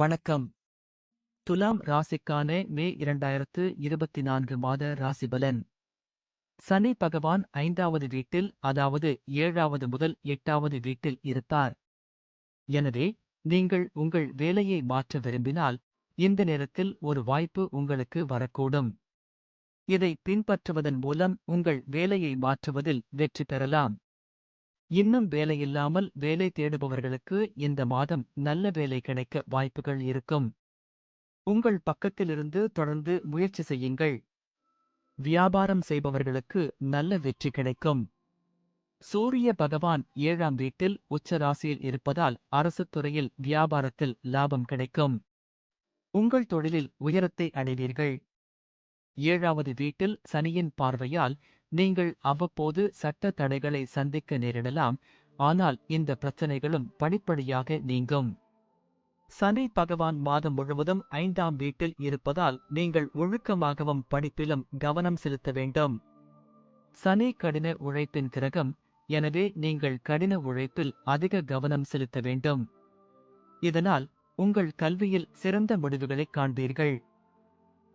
வணக்கம். துலாம் ராசிக்கான மே இரண்டாயிரத்து இருபத்தி நான்கு மாத ராசிபலன் சனி பகவான் ஐந்தாவது வீட்டில் அதாவது ஏழாவது முதல் எட்டாவது வீட்டில் இருப்பார். எனவே நீங்கள் உங்கள் வேலையை மாற்ற விரும்பினால் இந்த நேரத்தில் ஒரு வாய்ப்பு உங்களுக்கு வரக்கூடும். இதை பின்பற்றுவதன் மூலம் உங்கள் வேலையை மாற்றுவதில் வெற்றி பெறலாம். இன்னும் வேலையில்லாமல் வேலை தேடுபவர்களுக்கு இந்த மாதம் நல்ல வேலை கிடைக்க வாய்ப்புகள் இருக்கும். உங்கள் பக்கத்திலிருந்து தொடர்ந்து முயற்சி செய்யுங்கள். வியாபாரம் செய்பவர்களுக்கு நல்ல வெற்றி கிடைக்கும். சூரிய பகவான் ஏழாம் வீட்டில் உச்ச ராசியில் இருப்பதால் அரசு துறையில் வியாபாரத்தில் லாபம் கிடைக்கும். உங்கள் தொழிலில் உயரத்தை அடைவீர்கள். ஏழாவது வீட்டில் சனியின் பார்வையால் நீங்கள் அவ்வப்போது சட்ட தடைகளை சந்திக்க நேரிடலாம். ஆனால் இந்த பிரச்சனைகளும் படிப்படியாக நீங்கும். சனி பகவான் மாதம் முழுவதும் ஐந்தாம் வீட்டில் இருப்பதால் நீங்கள் ஒழுக்கமாகவும் படிப்பிலும் கவனம் செலுத்த வேண்டும். சனி கடின உழைப்பின் கிரகம் எனவே நீங்கள் கடின உழைப்பில் அதிக கவனம் செலுத்த வேண்டும். இதனால் உங்கள் கல்வியில் சிறந்த முடிவுகளை காண்பீர்கள்.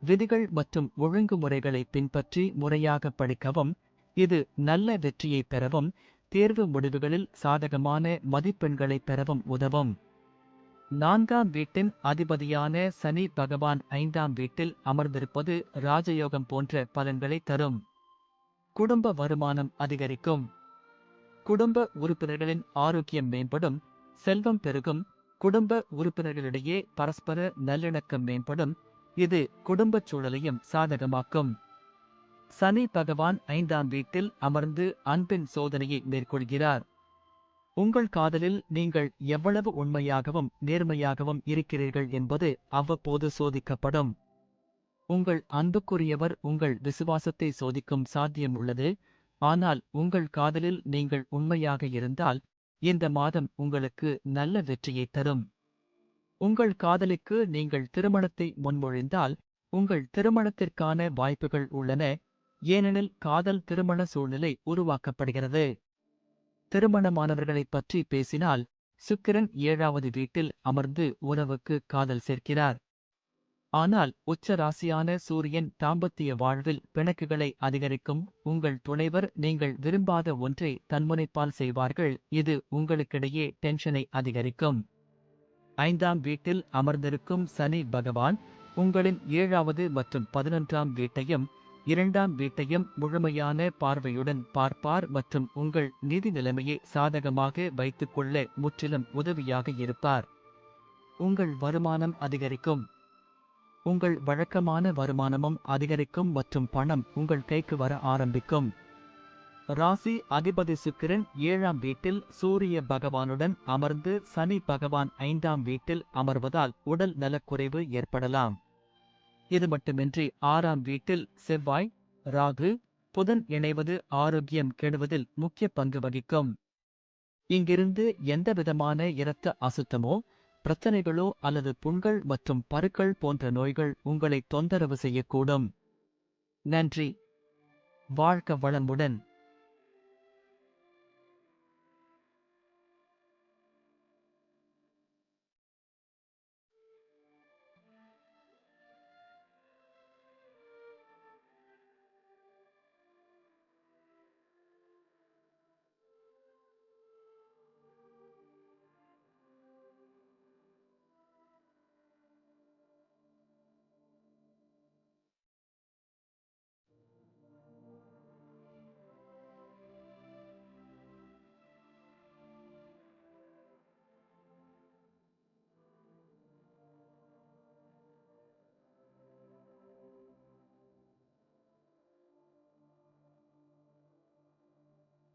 விதிகள் மற்றும் ஒழுங்குமுறைகளை பின்பற்றி முறையாக படிக்கவும் இது நல்ல வெற்றியை பெறவும் தேர்வு முடிவுகளில் சாதகமான மதிப்பெண்களை பெறவும் உதவும். நான்காம் வீட்டின் அதிபதியான சனி பகவான் ஐந்தாம் வீட்டில் அமர்ந்திருப்பது ராஜயோகம் போன்ற பலன்களை தரும். குடும்ப வருமானம் அதிகரிக்கும். குடும்ப உறுப்பினர்களின் ஆரோக்கியம் மேம்படும் செல்வம் பெருகும் குடும்ப உறுப்பினர்களிடையே பரஸ்பர நல்லிணக்கம் மேம்படும் இது குடும்பச் சூழலையும் சாதகமாக்கும். சனி பகவான் ஐந்தாம் வீட்டில் அமர்ந்து அன்பின் சோதனையை மேற்கொள்கிறார். உங்கள் காதலில் நீங்கள் எவ்வளவு உண்மையாகவும் நேர்மையாகவும் இருக்கிறீர்கள் என்பது அவ்வப்போது சோதிக்கப்படும். உங்கள் அன்புக்குரியவர் உங்கள் விசுவாசத்தை சோதிக்கும் சாத்தியம் உள்ளது. ஆனால் உங்கள் காதலில் நீங்கள் உண்மையாக இருந்தால் இந்த மாதம் உங்களுக்கு நல்ல வெற்றியை தரும். உங்கள் காதலுக்கு நீங்கள் திருமணத்தை முன்மொழிந்தால் உங்கள் திருமணத்திற்கான வாய்ப்புகள் உள்ளன. ஏனெனில் காதல் திருமண சூழ்நிலை உருவாக்கப்படுகிறது. திருமணமானவர்களைப் பற்றி பேசினால் சுக்கிரன் ஏழாவது வீட்டில் அமர்ந்து உறவுக்கு காதல் சேர்க்கிறார். ஆனால் உச்ச ராசியான சூரியன் தாம்பத்திய வாழ்வில் பிணக்குகளை அதிகரிக்கும். உங்கள் துணைவர் நீங்கள் விரும்பாத ஒன்றை தன்முனைப்பால் செய்வார்கள். இது உங்களுக்கிடையே டென்ஷனை அதிகரிக்கும். ஐந்தாம் வீட்டில் அமர்ந்திருக்கும் சனி பகவான் உங்களின் ஏழாவது மற்றும் பதினொன்றாம் வீட்டையும் இரண்டாம் வீட்டையும் முழுமையான பார்வையுடன் பார்ப்பார் மற்றும் உங்கள் நிதி நிலைமையை சாதகமாக வைத்துக்கொள்ள முற்றிலும் உதவியாக இருப்பார். உங்கள் வருமானம் அதிகரிக்கும். உங்கள் வழக்கமான வருமானமும் அதிகரிக்கும் மற்றும் பணம் உங்கள் கைக்கு வர ஆரம்பிக்கும். ராசி அதிபதி சுக்கிரன் ஏழாம் வீட்டில் சூரிய பகவானுடன் அமர்ந்து சனி பகவான் ஐந்தாம் வீட்டில் அமர்வதால் உடல் நலக்குறைவு ஏற்படலாம். இது மட்டுமின்றி ஆறாம் வீட்டில் செவ்வாய் ராகு புதன் இணைவது ஆரோக்கியம் கெடுவதில் முக்கிய பங்கு வகிக்கும். இங்கிருந்து எந்த விதமான இரத்த அசுத்தமோ பிரச்சனைகளோ அல்லது புண்கள் மற்றும் பருக்கள் போன்ற நோய்கள் உங்களை தொந்தரவு செய்யக்கூடும். நன்றி. வாழ்க வளமுடன்.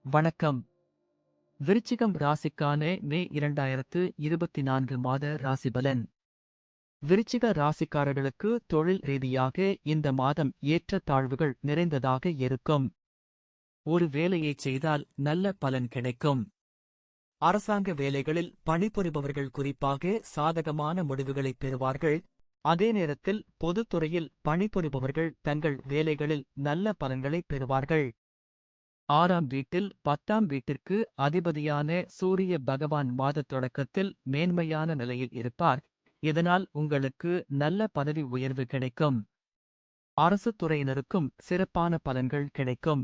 வணக்கம். விருச்சிகம் ராசிக்கான மே இரண்டாயிரத்து இருபத்தி நான்கு மாத ராசிபலன் விருச்சிக ராசிக்காரர்களுக்கு தொழில் ரீதியாக இந்த மாதம் ஏற்ற தாழ்வுகள் நிறைந்ததாக இருக்கும். ஒரு வேலையைச் செய்தால் நல்ல பலன் கிடைக்கும். அரசாங்க வேலைகளில் பணிபுரிபவர்கள் குறிப்பாக சாதகமான முடிவுகளை பெறுவார்கள். அதே நேரத்தில் பொதுத்துறையில் பணிபுரிபவர்கள் தங்கள் வேலைகளில் நல்ல பலன்களை பெறுவார்கள். ஆறாம் வீட்டில் பத்தாம் வீட்டிற்கு அதிபதியான சூரிய பகவான் மாதத் தொடக்கத்தில் மேன்மையான நிலையில் இருப்பார். இதனால் உங்களுக்கு நல்ல பதவி உயர்வு கிடைக்கும். அரசு துறையினருக்கும் சிறப்பான பலன்கள் கிடைக்கும்.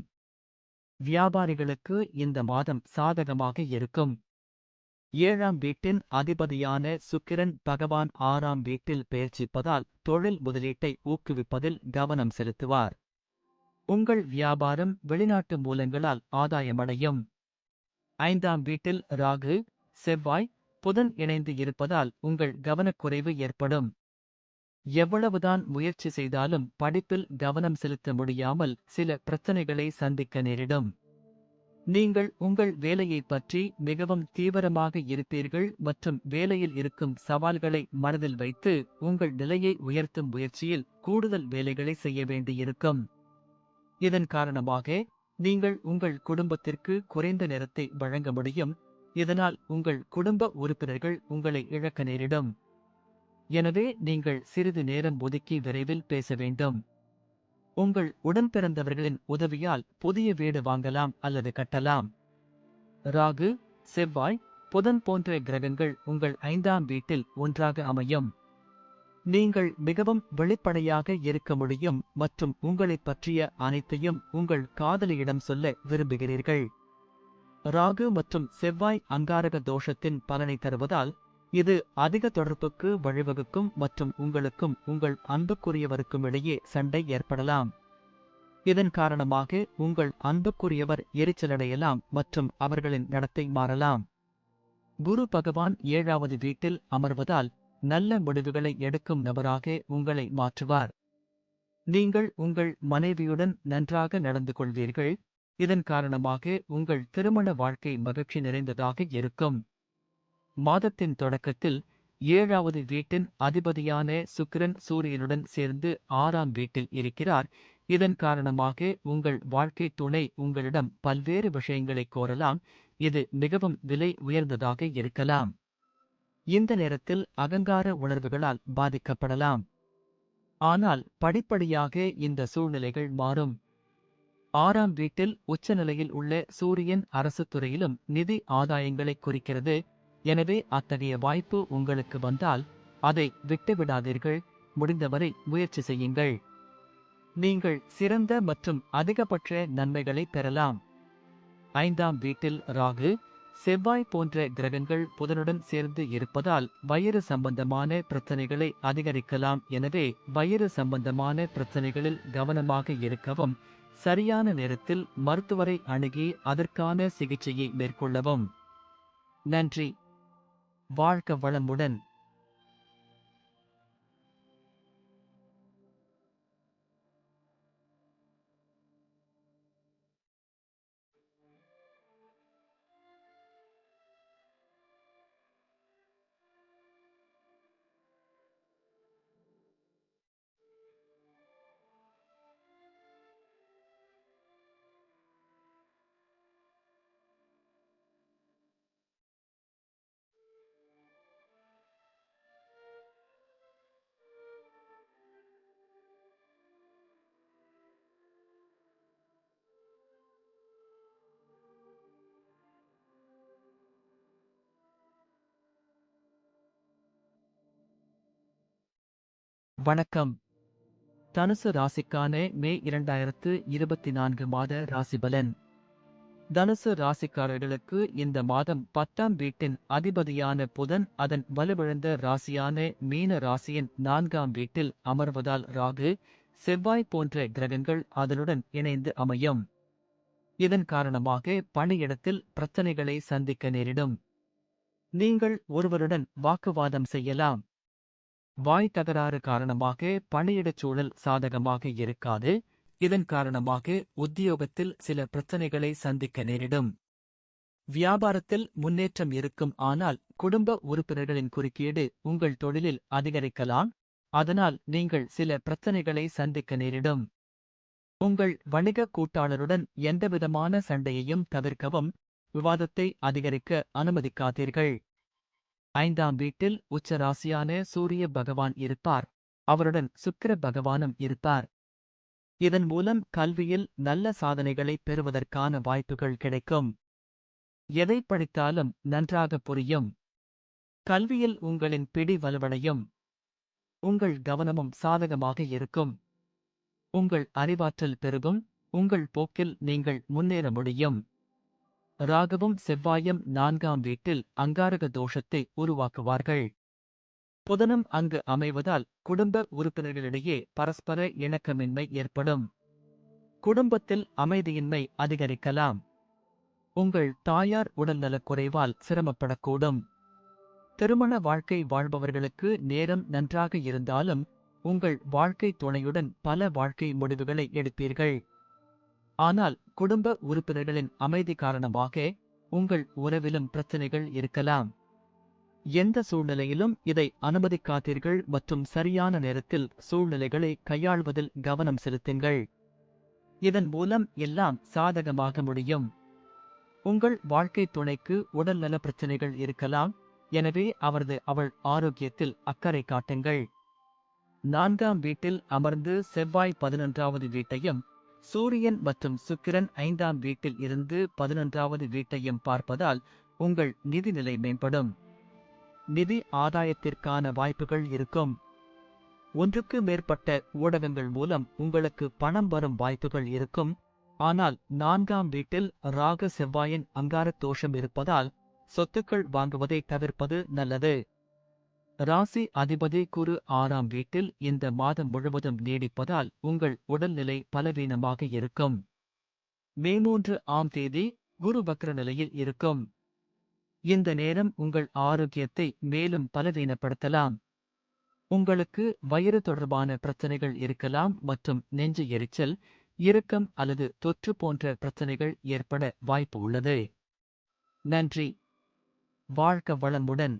வியாபாரிகளுக்கு இந்த மாதம் சாதகமாக இருக்கும். ஏழாம் வீட்டின் அதிபதியான சுக்கிரன் பகவான் ஆறாம் வீட்டில் பெயர்ச்சிப்பதால் தொழில் முதலீட்டை ஊக்குவிப்பதில் கவனம் செலுத்துவார். உங்கள் வியாபாரம் வெளிநாட்டு மூலங்களால் ஆதாயமடையும். ஐந்தாம் வீட்டில் ராகு செவ்வாய் புதன் இணைந்து இருப்பதால் உங்கள் கவனக்குறைவு ஏற்படும். எவ்வளவுதான் முயற்சி செய்தாலும் படிப்பில் கவனம் செலுத்த முடியாமல் சில பிரச்சனைகளை சந்திக்க நேரிடும். நீங்கள் உங்கள் வேலையைப் பற்றி மிகவும் தீவிரமாக இருப்பீர்கள் மற்றும் வேலையில் இருக்கும் சவால்களை மனதில் வைத்து உங்கள் நிலையை உயர்த்தும் முயற்சியில் கூடுதல் வேலைகளை செய்ய வேண்டியிருக்கும். இதன் காரணமாக நீங்கள் உங்கள் குடும்பத்திற்கு குறைந்த நேரத்தை வழங்க முடியும். இதனால் உங்கள் குடும்ப உறுப்பினர்கள் உங்களை இழக்க நேரிடும். எனவே நீங்கள் சிறிது நேரம் ஒதுக்கி விரைவில் பேச வேண்டும். உங்கள் உடன்பிறந்தவர்களின் உதவியால் புதிய வீடு வாங்கலாம் அல்லது கட்டலாம். ராகு செவ்வாய் புதன் போன்ற கிரகங்கள் உங்கள் ஐந்தாம் வீட்டில் ஒன்றாக அமையும். நீங்கள் மிகவும் வெளிப்படையாக இருக்க முடியும் மற்றும் உங்களைப் பற்றிய அனைத்தையும் உங்கள் காதலியிடம் சொல்ல விரும்புகிறீர்கள். ராகு மற்றும் செவ்வாய் அங்காரக தோஷத்தின் பலனை தருவதால் இது அதிக தொடர்புக்கு வழிவகுக்கும் மற்றும் உங்களுக்கும் உங்கள் அன்புக்குரியவருக்கும் இடையே சண்டை ஏற்படலாம். இதன் காரணமாக உங்கள் அன்புக்குரியவர் எரிச்சலடையலாம் மற்றும் அவர்களின் நடத்தை மாறலாம். குரு பகவான் ஏழாவது வீட்டில் அமர்வதால் நல்ல முடிவுகளை எடுக்கும் நபராக உங்களை மாற்றுவார். நீங்கள் உங்கள் மனைவியுடன் நன்றாக நடந்து கொள்வீர்கள். இதன் காரணமாக உங்கள் திருமண வாழ்க்கை மகிழ்ச்சி நிறைந்ததாக இருக்கும். மாதத்தின் தொடக்கத்தில் ஏழாவது வீட்டின் அதிபதியான சுக்கிரன் சூரியனுடன் சேர்ந்து ஆறாம் வீட்டில் இருக்கிறார். இதன் காரணமாக உங்கள் வாழ்க்கை துணை உங்களிடம் பல்வேறு விஷயங்களை கோரலாம். இது மிகவும் விலை உயர்ந்ததாக இருக்கலாம். இந்த நேரத்தில் அகங்கார உணர்வுகளால் பாதிக்கப்படலாம். ஆனால் படிப்படியாக இந்த சூழ்நிலைகள் மாறும். ஆறாம் வீட்டில் உச்சநிலையில் உள்ள சூரியன் அரசு துறையிலும் நிதி ஆதாயங்களை குறிக்கிறது. எனவே அத்தகைய வாய்ப்பு உங்களுக்கு வந்தால் அதை விட்டுவிடாதீர்கள். முடிந்தவரை முயற்சி செய்யுங்கள். நீங்கள் சிறந்த மற்றும் அதிகபட்ச நன்மைகளை பெறலாம். ஐந்தாம் வீட்டில் ராகு செவ்வாய் போன்ற கிரகங்கள் புதனுடன் சேர்ந்து இருப்பதால் வயிறு சம்பந்தமான பிரச்சனைகளை அதிகரிக்கலாம். எனவே வயிறு சம்பந்தமான பிரச்சனைகளில் கவனமாக இருக்கவும் சரியான நேரத்தில் மருத்துவரை அணுகி அதற்கான சிகிச்சையை மேற்கொள்ளவும். நன்றி. வாழ்க வளமுடன். வணக்கம். தனுசு ராசிக்கான மே இரண்டாயிரத்து இருபத்தி நான்கு மாத ராசிபலன் தனுசு ராசிக்காரர்களுக்கு இந்த மாதம் பத்தாம் வீட்டின் அதிபதியான புதன் அதன் வலுவிழந்த ராசியான மீன ராசியின் நான்காம் வீட்டில் அமர்வதால் ராகு செவ்வாய் போன்ற கிரகங்கள் அதனுடன் இணைந்து அமையும். இதன் காரணமாக பணியிடத்தில் பிரச்சனைகளை சந்திக்க நேரிடும். நீங்கள் ஒருவருடன் வாக்குவாதம் செய்யலாம். வாய் தகராறு காரணமாக பணியிடச் சூழல் சாதகமாக இருக்காது. இதன் காரணமாக உத்தியோகத்தில் சில பிரச்சனைகளை சந்திக்க நேரிடும். வியாபாரத்தில் முன்னேற்றம் இருக்கும். ஆனால் குடும்ப உறுப்பினர்களின் குறுக்கீடு உங்கள் தொழிலில் அதிகரிக்கலாம். அதனால் நீங்கள் சில பிரச்சனைகளை சந்திக்க நேரிடும். உங்கள் வணிக கூட்டாளருடன் எந்தவிதமான சண்டையையும் தவிர்க்கவும் விவாதத்தை அதிகரிக்க அனுமதிக்காதீர்கள். ஐந்தாம் வீட்டில் உச்ச ராசியான சூரிய பகவான் இருப்பார். அவருடன் சுக்கிர பகவானும் இருப்பார். இதன் மூலம் கல்வியில் நல்ல சாதனைகளை பெறுவதற்கான வாய்ப்புகள் கிடைக்கும். எதை படித்தாலும் நன்றாக புரியும். கல்வியில் உங்களின் பிடி வலுவடையும். உங்கள் கவனமும் சாதகமாக இருக்கும். உங்கள் அறிவாற்றல் பெருகும். உங்கள் போக்கில் நீங்கள் முன்னேற முடியும். ராகவும் செவ்வாயும் நான்காம் வீட்டில் அங்காரக தோஷத்தை உருவாக்குவார்கள். புதனம் அங்கு அமைவதால் குடும்ப உறுப்பினர்களிடையே பரஸ்பர இணக்கமின்மை ஏற்படும். குடும்பத்தில் அமைதியின்மை அதிகரிக்கலாம். உங்கள் தாயார் உடல்நலக் குறைவால் சிரமப்படக்கூடும். திருமண வாழ்க்கை வாழ்பவர்களுக்கு நேரம் நன்றாக இருந்தாலும் உங்கள் வாழ்க்கை துணையுடன் பல வாழ்க்கை முடிவுகளை எடுப்பீர்கள். ஆனால் குடும்ப உறுப்பினர்களின் அமைதி காரணமாக உங்கள் உறவிலும் பிரச்சனைகள் இருக்கலாம். எந்த சூழ்நிலையிலும் இதை அனுமதிக்காதீர்கள் மற்றும் சரியான நேரத்தில் சூழ்நிலைகளை கையாள்வதில் கவனம் செலுத்துங்கள். இதன் மூலம் எல்லாம் சாதகமாக முடியும். உங்கள் வாழ்க்கை துணைக்கு உடல்நல பிரச்சனைகள் இருக்கலாம். எனவே அவரது அவள் ஆரோக்கியத்தில் அக்கறை காட்டுங்கள். நான்காம் வீட்டில் அமர்ந்து செவ்வாய் பதினொன்றாவது வீட்டையும் சூரியன் மற்றும் சுக்கிரன் ஐந்தாம் வீட்டில் இருந்து பதினொன்றாவது வீட்டையும் பார்ப்பதால் உங்கள் நிதி நிலை மேம்படும். நிதி ஆதாயத்திற்கான வாய்ப்புகள் இருக்கும். ஒன்றுக்கு மேற்பட்ட ஊடகங்கள் மூலம் உங்களுக்கு பணம் வரும் வாய்ப்புகள் இருக்கும். ஆனால் நான்காம் வீட்டில் ராக செவ்வாயின் அங்கார தோஷம் இருப்பதால் சொத்துக்கள் வாங்குவதை தவிர்ப்பது நல்லது. ராசி அதிபதி குரு ஆறாம் வீட்டில் இந்த மாதம் முழுவதும் நீடிப்பதால் உங்கள் உடல்நிலை பலவீனமாக இருக்கும். மே மூன்று ஆம் தேதி குரு வக்ர நிலையில் இருக்கும். இந்த நேரம் உங்கள் ஆரோக்கியத்தை மேலும் பலவீனப்படுத்தலாம். உங்களுக்கு வயிறு தொடர்பான பிரச்சனைகள் இருக்கலாம் மற்றும் நெஞ்சு எரிச்சல் இறுக்கம் அல்லது தொற்று போன்ற பிரச்சனைகள் ஏற்பட வாய்ப்பு உள்ளது. நன்றி. வாழ்க வளமுடன்.